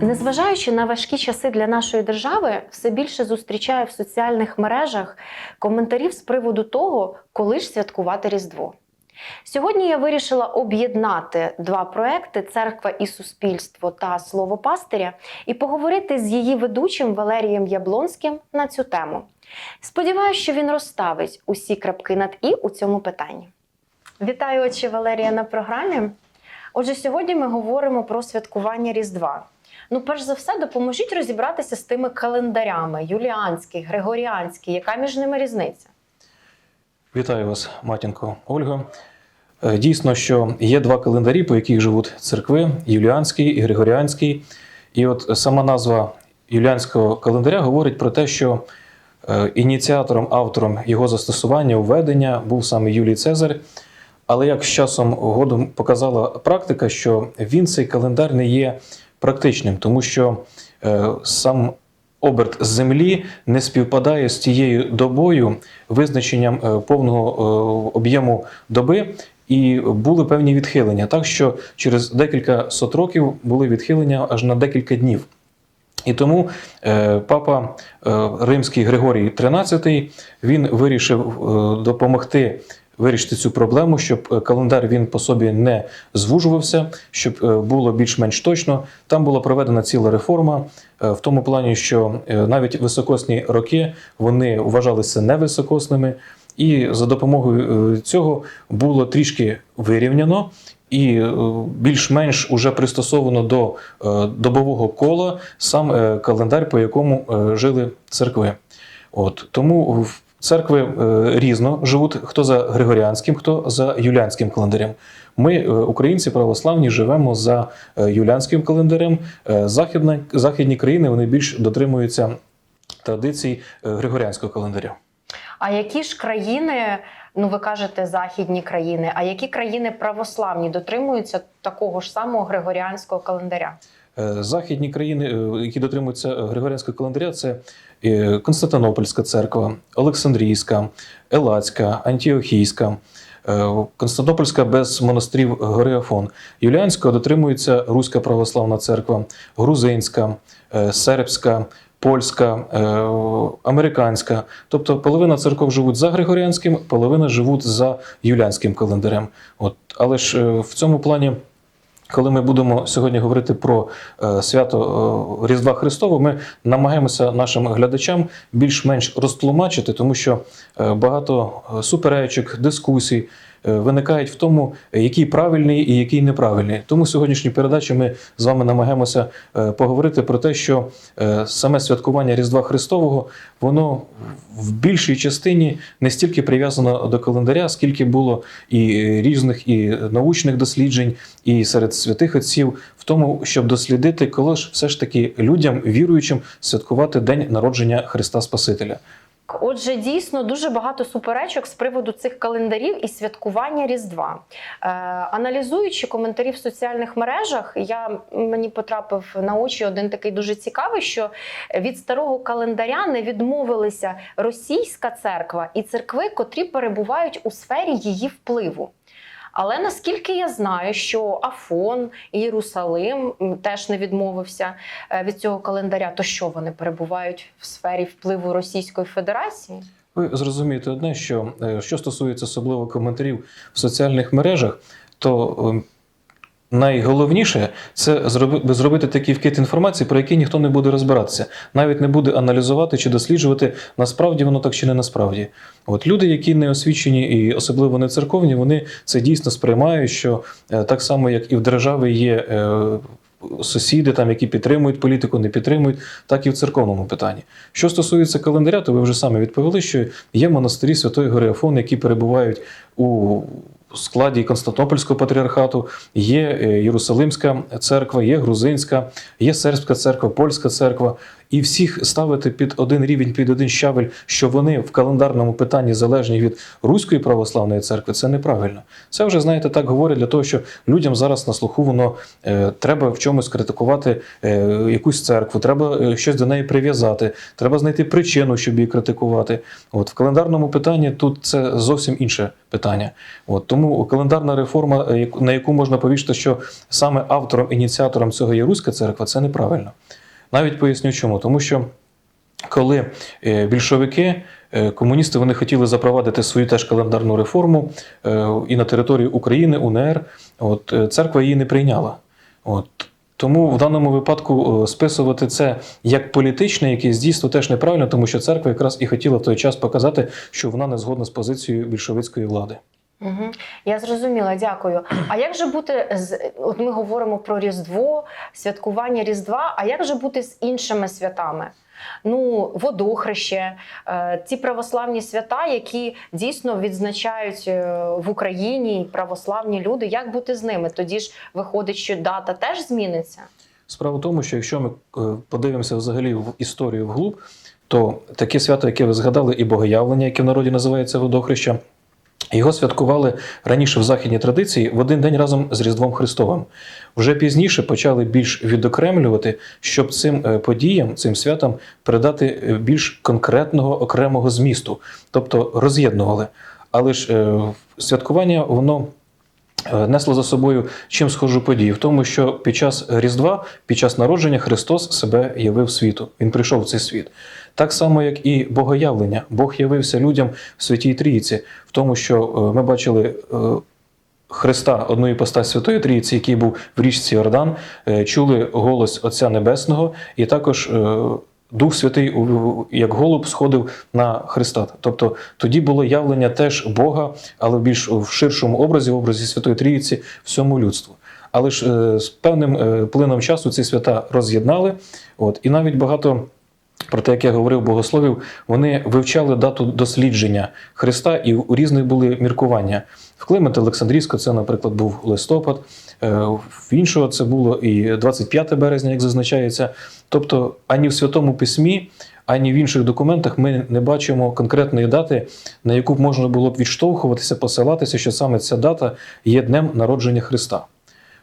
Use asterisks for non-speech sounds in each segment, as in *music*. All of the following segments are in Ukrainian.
Незважаючи на важкі часи для нашої держави, все більше зустрічаю в соціальних мережах коментарів з приводу того, коли ж святкувати Різдво. Сьогодні я вирішила об'єднати два проекти Церква і суспільство та Слово пастиря і поговорити з її ведучим Валерієм Яблонським на цю тему. Сподіваюся, що він розставить усі крапки над і у цьому питанні. Вітаю отче Валерія на програмі. Отже, сьогодні ми говоримо про святкування Різдва. Ну, перш за все, допоможіть розібратися з тими календарями: юліанський, григоріанський, яка між ними різниця? Вітаю вас, матінко Ольга. Е, Дійсно, що є два календарі, по яких живуть церкви: Юліанський і Григоріанський. І от сама назва Юліанського календаря говорить про те, що е, ініціатором, автором його застосування, введення був саме Юлій Цезар. Але як з часом годом показала практика, що він цей календар не є практичним, тому що е, сам оберт землі не співпадає з тією добою, визначенням е, повного е, об'єму доби, і були певні відхилення. Так що через декілька сот років були відхилення аж на декілька днів. І тому е, папа е, Римський Григорій XIII він вирішив е, допомогти вирішити цю проблему, щоб е, календар він по собі не звужувався, щоб е, було більш-менш точно. Там була проведена ціла реформа е, в тому плані, що навіть високосні роки вони вважалися невисокосними, і за допомогою цього було трішки вирівняно. І більш-менш уже пристосовано до добового кола сам календар, по якому жили церкви. От тому в церкви е, різно живуть хто за григоріанським, хто за юліанським календарем. Ми, е, українці православні, живемо за е, юліанським календарем. Західна, західні країни вони більш дотримуються традицій григоріанського календаря. А які ж країни, ну ви кажете, західні країни, а які країни православні дотримуються такого ж самого григоріанського календаря? Е, Західні країни, е, які дотримуються Григоріанського календаря, це е, Константинопольська церква, Олександрійська, Елацька, Антіохійська, Константинопольська без монастирів Гореафон. Юліанського дотримується Руська православна церква, Грузинська, Сербська. Польська, американська, тобто половина церков живуть за Григоріанським, половина живуть за юліанським календарем. От, але ж в цьому плані коли ми будемо сьогодні говорити про е, свято е, Різдва Христова, ми намагаємося нашим глядачам більш-менш розтлумачити, тому що е, багато суперечок, дискусій виникають в тому, е, який правильний і який неправильний. Тому сьогоднішній передачі ми з вами намагаємося е, поговорити про те, що е, саме святкування Різдва Христового воно в більшій частині не стільки прив'язано до календаря, скільки було і різних і научних досліджень, і серед святих отців в тому, щоб дослідити, коли ж все ж таки людям, віруючим, святкувати день народження Христа Спасителя. Отже, дійсно дуже багато суперечок з приводу цих календарів і святкування Різдва. Е, аналізуючи коментарі в соціальних мережах, я мені потрапив на очі один такий дуже цікавий, що від старого календаря не відмовилися російська церква і церкви, котрі перебувають у сфері її впливу. Але наскільки я знаю, що Афон і Єрусалим теж не відмовився е, від цього календаря, то що вони перебувають в сфері впливу Російської Федерації? Ви зрозумієте одне, що е, що стосується особливо коментарів в соціальних мережах, то е, найголовніше це зроби- зробити такий вкид інформації, про який ніхто не буде розбиратися, навіть не буде аналізувати чи досліджувати, насправді воно так чи не насправді. От люди, які не освічені і особливо не церковні, вони це дійсно сприймають, що е, так само, як і в держави є. е, Сусіди, там, які підтримують політику, не підтримують, так і в церковному питанні. Що стосується календаря, то ви вже самі відповіли, що є монастирі Святої Гори Афон, які перебувають у складі Константинопольського патріархату, є е, Єрусалимська церква, є Грузинська, є сербська церква, польська церква. І всіх ставити під один рівень, під один щавель, що вони в календарному питанні залежні від Руської православної церкви, це неправильно. Це вже знаєте, так говорять для того, що людям зараз на слуху воно е, треба в чомусь критикувати е, якусь церкву, треба е, щось до неї прив'язати, треба знайти причину, щоб її критикувати. От в календарному питанні тут це зовсім інше питання. От тому календарна реформа, е, на яку можна повісити, що саме автором, ініціатором цього є Руська церква, це неправильно. Навіть поясню чому. Тому що коли е, більшовики, е, комуністи, вони хотіли запровадити свою теж календарну реформу е, і на території України, УНР, от церква її не прийняла. От. Тому в даному випадку списувати це як політичне якесь дійство теж неправильно, тому що церква якраз і хотіла в той час показати, що вона не згодна з позицією більшовицької влади. Угу. Я зрозуміла, дякую. А як же бути з от ми говоримо про Різдво, святкування Різдва? А як же бути з іншими святами? Ну, водохреще, е, ці православні свята, які дійсно відзначають е, в Україні православні люди. Як бути з ними? Тоді ж виходить, що дата теж зміниться. Справа в тому, що якщо ми е, подивимося взагалі в історію вглуб, то таке свято, яке ви згадали, і богоявлення, яке в народі називається водохреща, його святкували раніше в західній традиції в один день разом з Різдвом Христовим. Вже пізніше почали більш відокремлювати, щоб цим е, подіям, цим святам передати е, більш конкретного окремого змісту, тобто роз'єднували. Але ж е, святкування воно несло за собою чим схожу подію, в тому, що під час Різдва, під час народження Христос себе явив світу. Він прийшов в цей світ. Так само, як і богоявлення. Бог явився людям в Святій Трійці, в тому, що е, ми бачили. е, Христа, одної постать Святої Трійці, який був в річці Йордан, е, чули голос Отця Небесного, і також е, Дух Святий, як голуб, сходив на Христа. Тобто тоді було явлення теж Бога, але в більш в ширшому образі, в образі Святої Трійці, всьому людству. Але ж е, з певним е, плином часу ці свята роз'єднали. От, і навіть багато. Про те, як я говорив богословів, вони вивчали дату дослідження Христа, і у різних були міркування. В Климента Олександрійського це, наприклад, був листопад, е, в іншого це було і 25 березня, як зазначається. Тобто ані в Святому Письмі, ані в інших документах ми не бачимо конкретної дати, на яку б можна було б відштовхуватися, посилатися, що саме ця дата є днем народження Христа.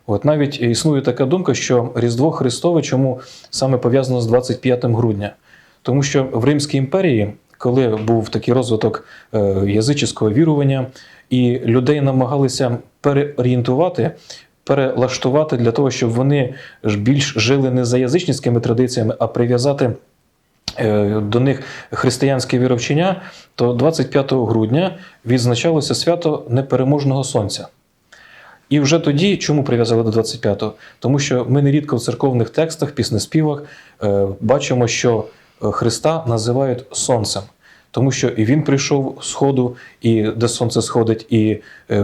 От навіть існує така думка, що Різдво Христове чому саме пов'язано з 25 грудня. Тому що в Римській імперії, коли був такий розвиток е, язичського вірування, і людей намагалися переорієнтувати, перелаштувати для того, щоб вони більш жили не за язичницькими традиціями, а прив'язати е, до них християнське віровчення, то 25 грудня відзначалося свято непереможного сонця. І вже тоді, чому прив'язали до 25-го? Тому що ми нерідко в церковних текстах, піснеспівах е, бачимо, що Христа називають сонцем, тому що і він прийшов з сходу, і де сонце сходить, і е,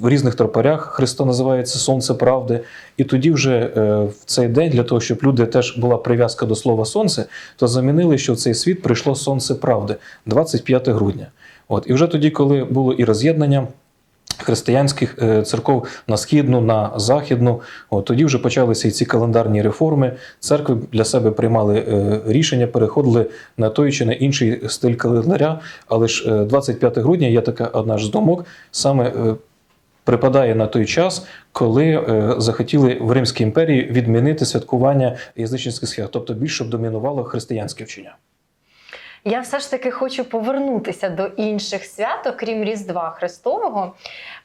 в різних тропарях Христа називається Сонце правди. І тоді вже е, в цей день, для того, щоб люди теж була прив'язка до слова сонце, то замінили, що в цей світ прийшло сонце правди, 25 грудня. От і вже тоді, коли було і роз'єднання християнських е, церков на східну, на західну. От тоді вже почалися і ці календарні реформи. Церкви для себе приймали е, рішення, переходили на той чи на інший стиль календаря. Але ж е, 25 грудня є така одна ж з думок, саме е, припадає на той час, коли е, захотіли в Римській імперії відмінити святкування язичницьких свят, тобто більше щоб домінувало християнське вчення. Я все ж таки хочу повернутися до інших свят, окрім Різдва Христового.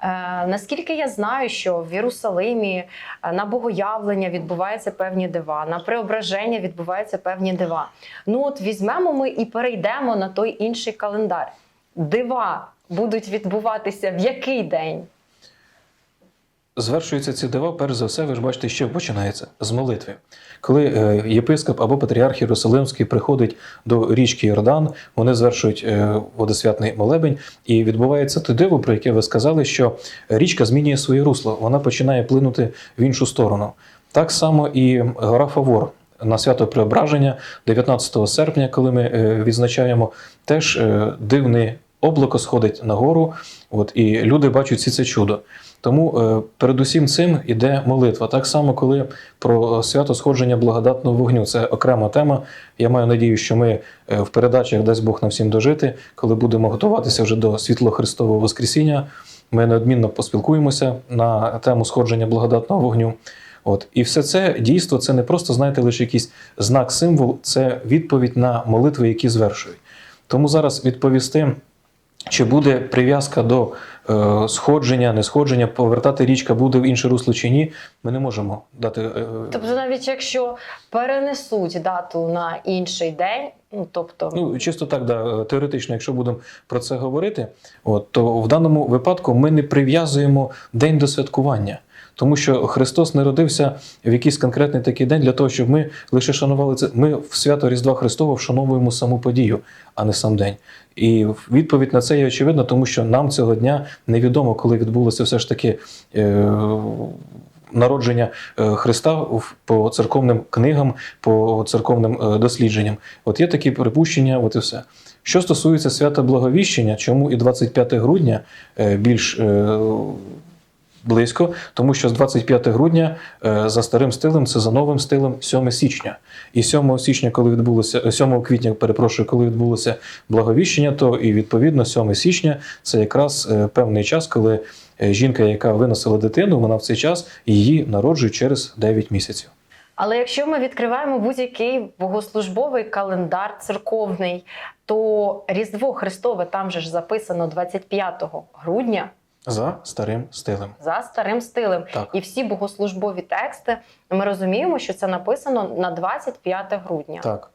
Е, наскільки я знаю, що в Єрусалимі е, на богоявлення відбуваються певні дива, на преображення відбуваються певні дива. Ну от візьмемо ми і перейдемо на той інший календар. Дива будуть відбуватися в який день? Звершуються ці дива, перш за все, ви ж бачите, що починається з молитви. Коли е, єпископ або патріарх Єрусалимський приходить до річки Йордан, вони звершують е, водосвятний молебень, і відбувається те диво, про яке ви сказали, що річка змінює своє русло, вона починає плинути в іншу сторону. Так само і гора Фавор. На свято Преображення 19 серпня, коли ми е, відзначаємо, теж е, дивний облако сходить нагору, от, і люди бачать всі це чудо. Тому е, передусім цим іде молитва. Так само, коли про свято сходження благодатного вогню. Це окрема тема. Я маю надію, що ми е, в передачах дасть Бог нам всім дожити, коли будемо готуватися вже до світло Христового Воскресіння. Ми неодмінно поспілкуємося на тему сходження благодатного вогню. От і все це дійство це не просто знаєте лише якийсь знак, символ, це відповідь на молитви, які звершують. Тому зараз відповісти, чи буде прив'язка до е, сходження, не сходження, повертати річка буде в інше русло чи ні, ми не можемо дати. е, Тобто, навіть якщо перенесуть дату на інший день, ну тобто Ну, чисто так, да, теоретично, якщо будемо про це говорити, от, то в даному випадку ми не прив'язуємо день до святкування. Тому що Христос не родився в якийсь конкретний такий день для того, щоб ми лише шанували це. Ми в свято Різдва Христова вшановуємо саму подію, а не сам день. І відповідь на це є очевидна, тому що нам цього дня невідомо, коли відбулося все ж таки е, народження е, Христа по церковним книгам, по церковним е, дослідженням. От є такі припущення, от і все. Що стосується свята Благовіщення, чому і 25 грудня е, більш близько, тому що з 25 грудня е, за старим стилем, це за новим стилем 7 січня. І 7 січня, коли відбулося 7 квітня, перепрошую, коли відбулося благовіщення, то і відповідно 7 січня це якраз е, певний час, коли е, жінка, яка виносила дитину, вона в цей час її народжує через 9 місяців. Але якщо ми відкриваємо будь-який богослужбовий календар церковний, то Різдво Христове там же ж записано 25 грудня За старим стилем. за старим стилем. Так. І всі богослужбові тексти ми розуміємо, що це написано на 25 грудня. Так.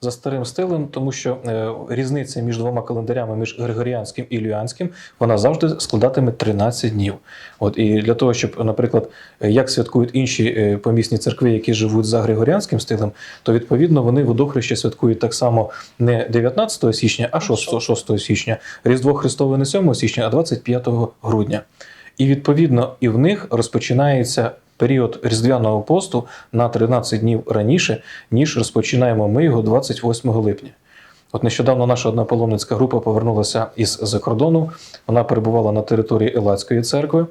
За старим стилем, тому що е, різниця між двома календарями, між Григоріанським і Люянським, вона завжди складатиме 13 днів. От і для того, щоб, наприклад, е, як святкують інші е, помісні церкви, які живуть за Григоріанським стилем, то відповідно вони водохреще святкують так само не 19 січня, а 6, 6 січня. Різдво Христове не 7 січня, а 25 грудня. І відповідно і в них розпочинається період різдвяного посту на 13 днів раніше, ніж розпочинаємо ми його 28 липня. От нещодавно наша одна паломницька група повернулася із за кордону. Вона перебувала на території Елацької церкви.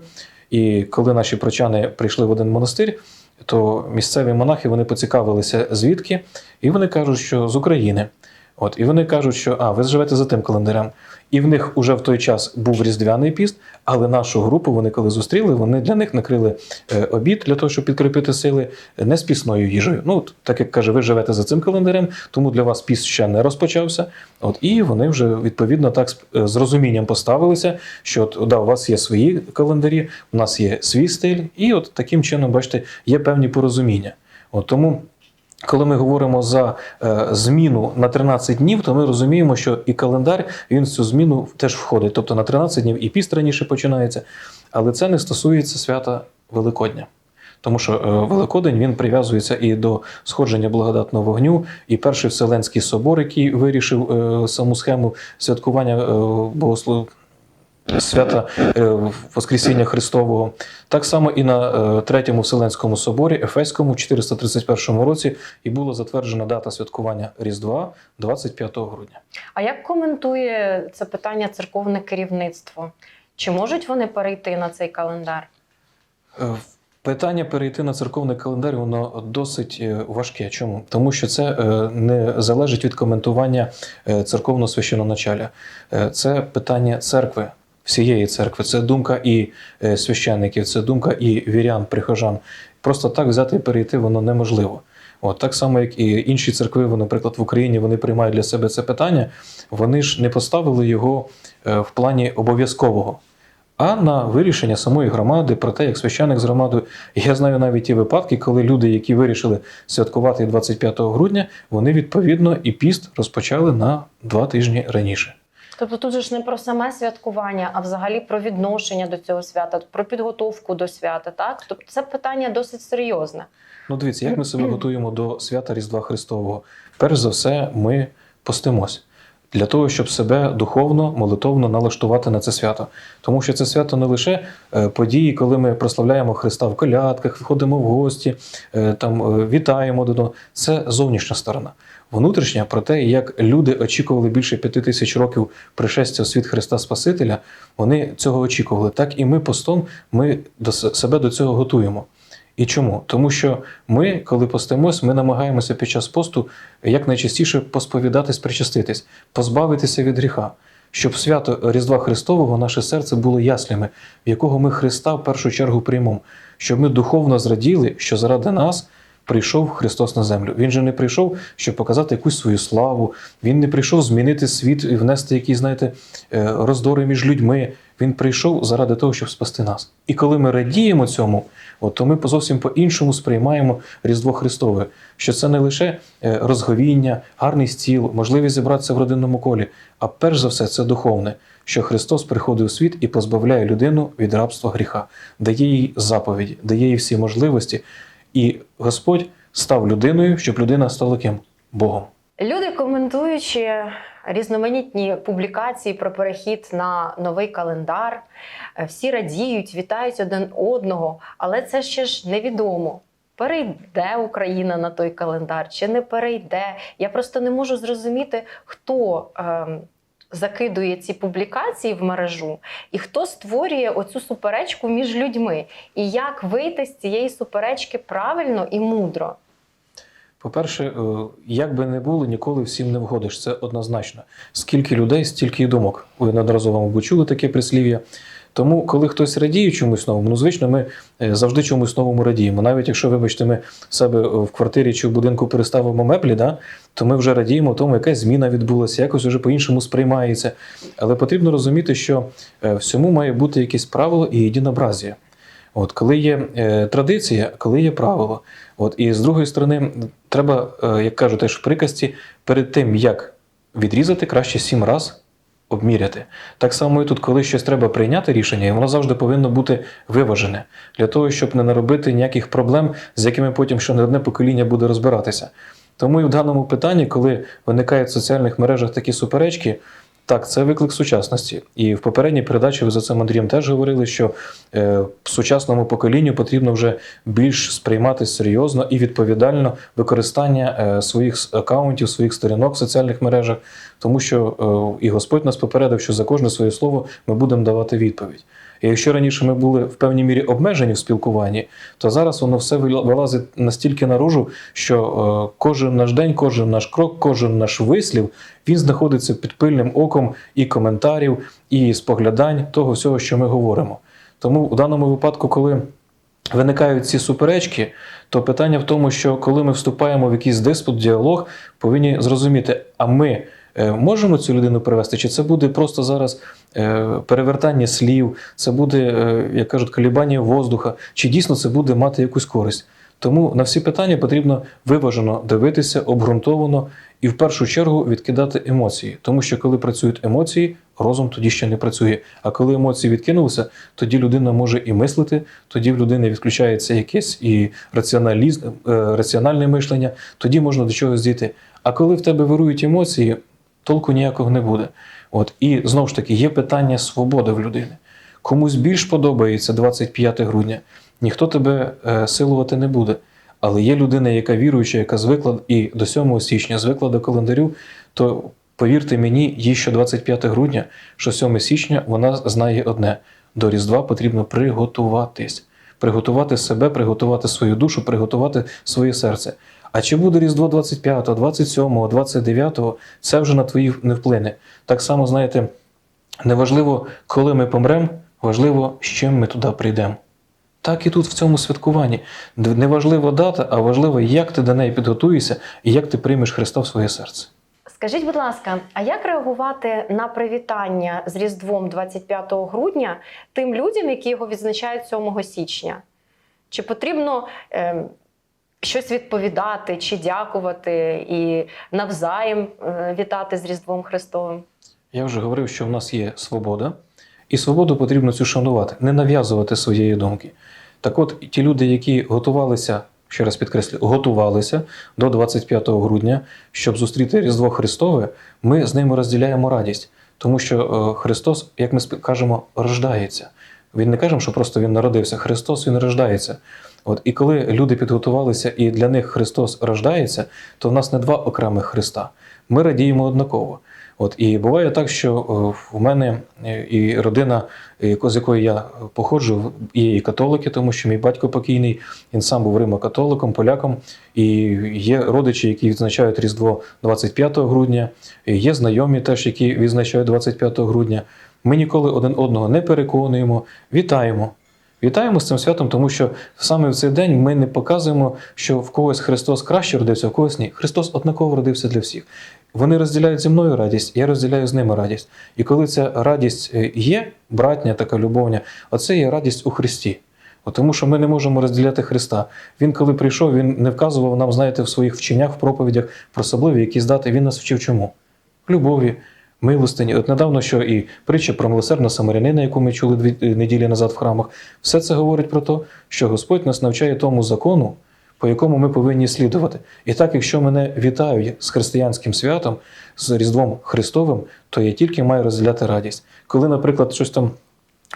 І коли наші прочани прийшли в один монастир, то місцеві монахи вони поцікавилися звідки, і вони кажуть, що з України. От, і вони кажуть, що а, ви живете за тим календарем. І в них уже в той час був різдвяний піст, але нашу групу вони коли зустріли, вони для них накрили е, обід для того, щоб підкріпити сили не з пісною їжею. Ну, так як каже, ви живете за цим календарем, тому для вас піст ще не розпочався. От, і вони вже відповідно так е, з розумінням поставилися, що от, да, у вас є свої календарі, у нас є свій стиль, і от таким чином, бачите, є певні порозуміння. От тому. Коли ми говоримо за е, зміну на 13 днів, то ми розуміємо, що і календар він в цю зміну теж входить. Тобто на 13 днів і піст раніше починається, але це не стосується свята Великодня. Тому що е, Великодень він прив'язується і до сходження благодатного вогню, і перший Вселенський собор, який вирішив е, саму схему святкування богослов... свята е, Воскресіння Христового. Так само і на е, Третьому Вселенському соборі Ефеському в 431 році і була затверджена дата святкування Різдва 25 грудня. А як коментує це питання церковне керівництво? Чи можуть вони перейти на цей календар? Е, Питання перейти на церковний календар воно досить важке. Чому? Тому що це не залежить від коментування церковного священоначаля. Це питання церкви, всієї церкви. Це думка і е, священників, це думка і вірян, прихожан. Просто так взяти і перейти воно неможливо. От так само, як і інші церкви, вони, наприклад, в Україні вони приймають для себе це питання. Вони ж не поставили його е, в плані обов'язкового а на вирішення самої громади про те, як священик з громадою. Я знаю навіть ті випадки, коли люди, які вирішили святкувати 25 грудня, вони відповідно і піст розпочали на два тижні раніше. Тобто тут же ж не про саме святкування, а взагалі про відношення до цього свята, про підготовку до свята. Так, тобто це питання досить серйозне. Ну, дивіться, як ми *clears throat* себе готуємо до свята Різдва Христового. Перш за все, ми постимось. для того, щоб себе духовно, молитовно налаштувати на це свято. Тому що це свято не лише е, події, коли ми прославляємо Христа в колядках, виходимо в гості, е, там е, вітаємо одного. Це зовнішня сторона. Внутрішня про те, як люди очікували більше п'яти тисяч років пришестя у світ Христа Спасителя, вони цього очікували. Так і ми постом ми до себе до цього готуємо. І чому? Тому що ми, коли постимось, ми намагаємося під час посту якнайчастіше посповідатись, причаститись, позбавитися від гріха, щоб свято Різдва Христового наше серце було яслями, в якого ми Христа в першу чергу приймемо, щоб ми духовно зраділи, що заради нас прийшов Христос на землю. Він же не прийшов, щоб показати якусь свою славу. Він не прийшов змінити світ і внести якісь, знаєте, е, роздори між людьми. Він прийшов заради того, щоб спасти нас. І коли ми радіємо цьому, от, то ми зовсім по-іншому сприймаємо Різдво Христове, що це не лише е, розговіння, гарний стіл, можливість зібратися в родинному колі, а перш за все це духовне, що Христос приходить у світ і позбавляє людину від рабства гріха, дає їй заповіді, дає їй всі можливості. І Господь став людиною, щоб людина стала ким? Богом. Люди, коментуючи різноманітні публікації про перехід на новий календар, е, всі радіють, вітають один одного, але це ще ж невідомо. Перейде Україна на той календар чи не перейде. Я просто не можу зрозуміти, хто ем, закидує ці публікації в мережу і хто створює оцю суперечку між людьми, і як вийти з цієї суперечки правильно і мудро. По-перше, е, як би не було, ніколи всім не вгодиш. Це однозначно. Скільки людей, стільки й думок. Ви неодноразово, мабуть, чули таке прислів'я. Тому, коли хтось радіє чомусь новому, ну звично, ми е, завжди чомусь новому радіємо. Навіть якщо, вибачте, ми себе е, в квартирі чи в будинку переставимо меблі, да, то ми вже радіємо тому, якась зміна відбулася, якось вже по-іншому сприймається. Але потрібно розуміти, що е, всьому має бути якесь правило і єдинообразія. От коли є традиція, коли є правило. От і з другої сторони, треба, як кажуть теж в приказці, перед тим як відрізати, краще сім раз обміряти. Так само і тут, коли щось треба прийняти рішення, і воно завжди повинно бути виважене для того, щоб не наробити ніяких проблем, з якими потім ще не одне покоління буде розбиратися. Тому і в даному питанні, коли виникають в соціальних мережах такі суперечки, так, це виклик сучасності. І в попередній передачі ви за цим Андрієм теж говорили, що е, сучасному поколінню потрібно вже більш сприймати серйозно і відповідально використання е, своїх акаунтів, своїх сторінок в соціальних мережах, тому що е, і Господь нас попередив, що за кожне своє слово ми будемо давати відповідь. Якщо раніше ми були в певній мірі обмежені в спілкуванні, то зараз воно все вилазить настільки наружу, що е, кожен наш день, кожен наш крок, кожен наш вислів він знаходиться під пильним оком і коментарів, і споглядань того всього, що ми говоримо. Тому у даному випадку, коли виникають ці суперечки, то питання в тому, що коли ми вступаємо в якийсь диспут, діалог, повинні зрозуміти, а ми можемо цю людину привести, чи це буде просто зараз е, перевертання слів, це буде, е, як кажуть, колібання воздуха, чи дійсно це буде мати якусь користь. Тому на всі питання потрібно виважено дивитися, обґрунтовано і в першу чергу відкидати емоції. Тому що коли працюють емоції, розум тоді ще не працює. А коли емоції відкинулися, тоді людина може і мислити, тоді в людини відключається якесь і раціоналізм, е, раціональне мишлення, тоді можна до чогось дійти. А коли в тебе вирують емоції, толку ніякого не буде. От і знову ж таки є питання свободи в людини. Комусь більш подобається 25 грудня, ніхто тебе е, силувати не буде. Але є людина, яка віруюча, яка звикла і до 7 січня звикла до календарю, то повірте мені, їй що 25 грудня, що 7 січня вона знає одне: до Різдва потрібно приготуватись, приготувати себе, приготувати свою душу, приготувати своє серце. А чи буде Різдво 25, 27, 29, це вже на твої не вплине. Так само, знаєте, неважливо, коли ми помремо, важливо, з чим ми туди прийдемо. Так і тут в цьому святкуванні. Д- Не важлива дата, а важливо, як ти до неї підготуєшся і як ти приймеш Христа в своє серце. Скажіть, будь ласка, а як реагувати на привітання з Різдвом 25 грудня тим людям, які його відзначають 7 січня? Чи потрібно е, щось відповідати, чи дякувати і навзаєм е, вітати з Різдвом Христовим? Я вже говорив, що в нас є свобода, і свободу потрібно цю шанувати, не нав'язувати своєї думки. Так от, ті люди, які готувалися ще раз підкреслю, готувалися до 25 грудня, щоб зустріти Різдво Христове, ми з ними розділяємо радість, тому що е, Христос, як ми кажемо, рождається. Він не кажемо, що просто він народився. Христос він рождається. От і коли люди підготувалися, і для них Христос рождається, то в нас не два окремих Христа. Ми радіємо однаково. От і буває так, що е, в мене е, і родина, е, з якої я походжу, є і католики, тому що мій батько покійний, він сам був римокатоликом, поляком. І є родичі, які відзначають Різдво 25 грудня, і є знайомі теж, які відзначають 25 грудня. Ми ніколи один одного не переконуємо, вітаємо. Вітаємо з цим святом, тому що саме в цей день ми не показуємо, що в когось Христос краще родився, в когось ні. Христос однаково родився для всіх. Вони розділяють зі мною радість, я розділяю з ними радість. І коли ця радість е, є, братня, така любовня, оце є радість у Христі. Тому що ми не можемо розділяти Христа. Він, коли прийшов, він не вказував нам, знаєте, в своїх вченнях, в проповідях про особливі якісь дати. Він нас вчив чому? Любові, милостині. От недавно, що і притча про милосердного самарянина, яку ми чули дві е, неділі назад в храмах, все це говорить про те, що Господь нас навчає тому закону, по якому ми повинні слідувати. І так, якщо мене вітають з християнським святом, з Різдвом Христовим, то я тільки маю розділяти радість. Коли, наприклад, щось там.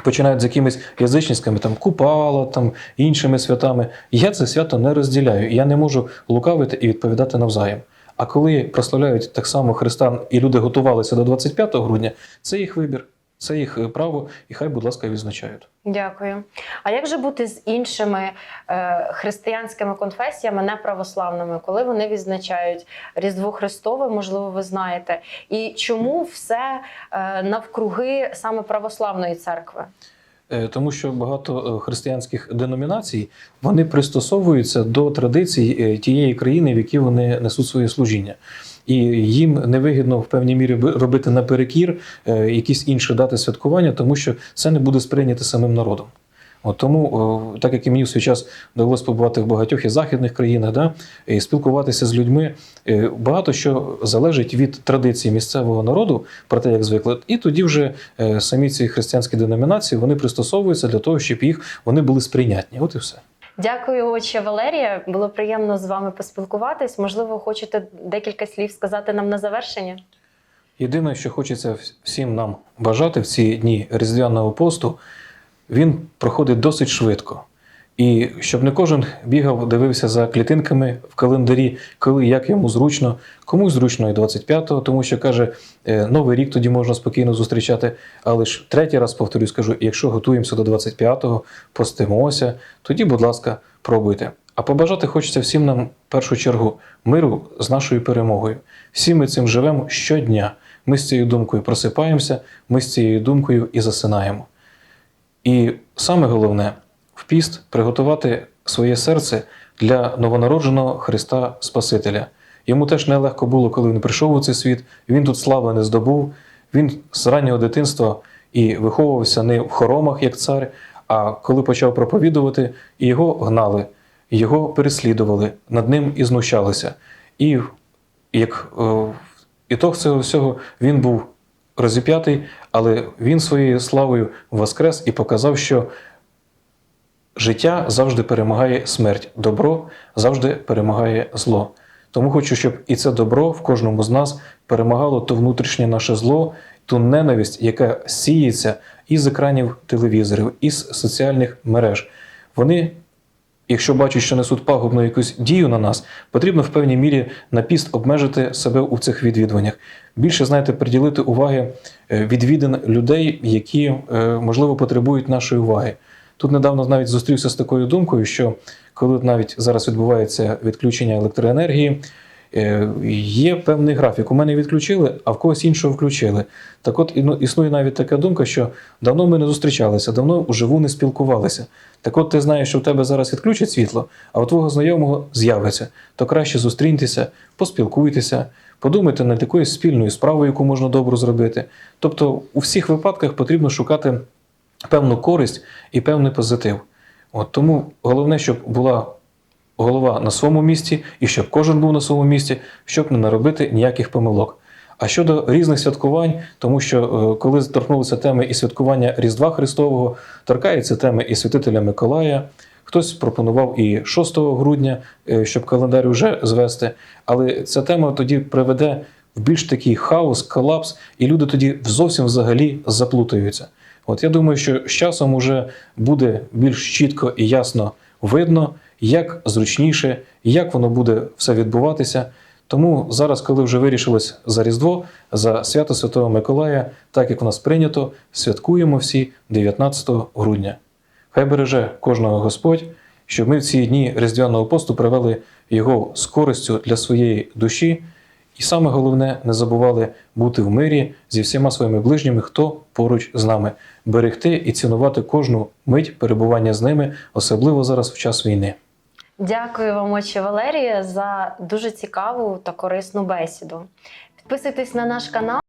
Починають з якимись язичницькими там купала, там іншими святами. Я це свято не розділяю. Я не можу лукавити і відповідати навзаєм. А коли прославляють так само Христа, і люди готувалися до 25 грудня, це їх вибір, це їх е, право, і хай, будь ласка, відзначають. Дякую. А як же бути з іншими е, християнськими конфесіями, неправославними, коли вони відзначають Різдво Христове, можливо, ви знаєте, і чому все е, навкруги саме православної церкви? Е, Тому що багато е, християнських деномінацій вони пристосовуються до традицій е, тієї країни, в якій вони несуть своє служіння. І їм невигідно в певній мірі робити наперекір якісь інші дати святкування, тому що це не буде сприйнято самим народом. От тому, так як і мені в свій час довелося побувати в багатьох і західних країнах, да, і спілкуватися з людьми, е, багато що залежить від традиції місцевого народу, про те, як звикли. І тоді вже е, самі ці християнські деномінації вони пристосовуються для того, щоб їх вони були сприйнятні. От і все. Дякую, отче Валерія. Було приємно з вами поспілкуватись. Можливо, хочете декілька слів сказати нам на завершення? Єдине, що хочеться всім нам бажати в ці дні різдвяного посту, він проходить досить швидко. І щоб не кожен бігав, дивився за клітинками в календарі, коли як йому зручно, комусь зручно і 25-го, тому що каже, е, новий рік тоді можна спокійно зустрічати. Але ж третій раз повторюю, скажу, якщо готуємося до 25-го, постимося, тоді, будь ласка, пробуйте. А побажати хочеться всім нам в першу чергу миру з нашою перемогою. Всі ми цим живемо щодня. Ми з цією думкою просипаємося, ми з цією думкою і засинаємо. І саме головне в піст приготувати своє серце для новонародженого Христа Спасителя. Йому теж нелегко було, коли він прийшов у цей світ. Він тут слави не здобув. Він з раннього дитинства і виховувався не в хоромах, як цар, а коли почав проповідувати, і його гнали, його переслідували, над ним і знущалися. І як е, ітог цього всього він був розіп'ятий, але він своєю славою воскрес і показав, що життя завжди перемагає смерть, добро завжди перемагає зло. Тому хочу, щоб і це добро в кожному з нас перемагало то внутрішнє наше зло, ту ненависть, яка сіється із екранів телевізорів, із соціальних мереж. Вони Якщо бачать, що несуть пагубну якусь дію на нас, потрібно в певній мірі на піст обмежити себе у цих відвідуваннях. Більше, знаєте, приділити уваги е, відвідин людей, які, е, можливо, потребують нашої уваги. Тут недавно навіть зустрівся з такою думкою, що коли навіть зараз відбувається відключення електроенергії, є певний графік. У мене відключили, а в когось іншого включили. Так от існує навіть така думка, що давно ми не зустрічалися, давно вживу не спілкувалися. Так от ти знаєш, що в тебе зараз відключать світло, а у твого знайомого з'явиться, то краще зустріньтеся, поспілкуйтеся, подумайте над якоюсь спільною справою, яку можна добру зробити. Тобто, у всіх випадках потрібно шукати певну користь і певний позитив. От тому головне, щоб була голова на своєму місці, і щоб кожен був на своєму місці, щоб не наробити ніяких помилок. А щодо різних святкувань, тому що е, коли торкнулися теми і святкування Різдва Христового, торкаються теми і святителя Миколая, Хтось пропонував і 6 грудня, е, щоб календар вже звести. Але ця тема тоді приведе в більш такий хаос, колапс, і люди тоді зовсім взагалі заплутаються. От я думаю, що з часом уже буде більш чітко і ясно видно, як зручніше, як воно буде все відбуватися. Тому зараз, коли вже вирішилось за Різдво, за свято Святого Миколая, так як в нас прийнято, святкуємо всі 19 грудня. Хай береже кожного Господь, щоб ми в ці дні Різдвяного посту привели його з користю для своєї душі. І саме головне, не забували бути в мирі зі всіма своїми ближніми, хто поруч з нами, берегти і цінувати кожну мить перебування з ними, особливо зараз в час війни. Дякую вам, очі Валерія, за дуже цікаву та корисну бесіду. Підписуйтесь на наш канал.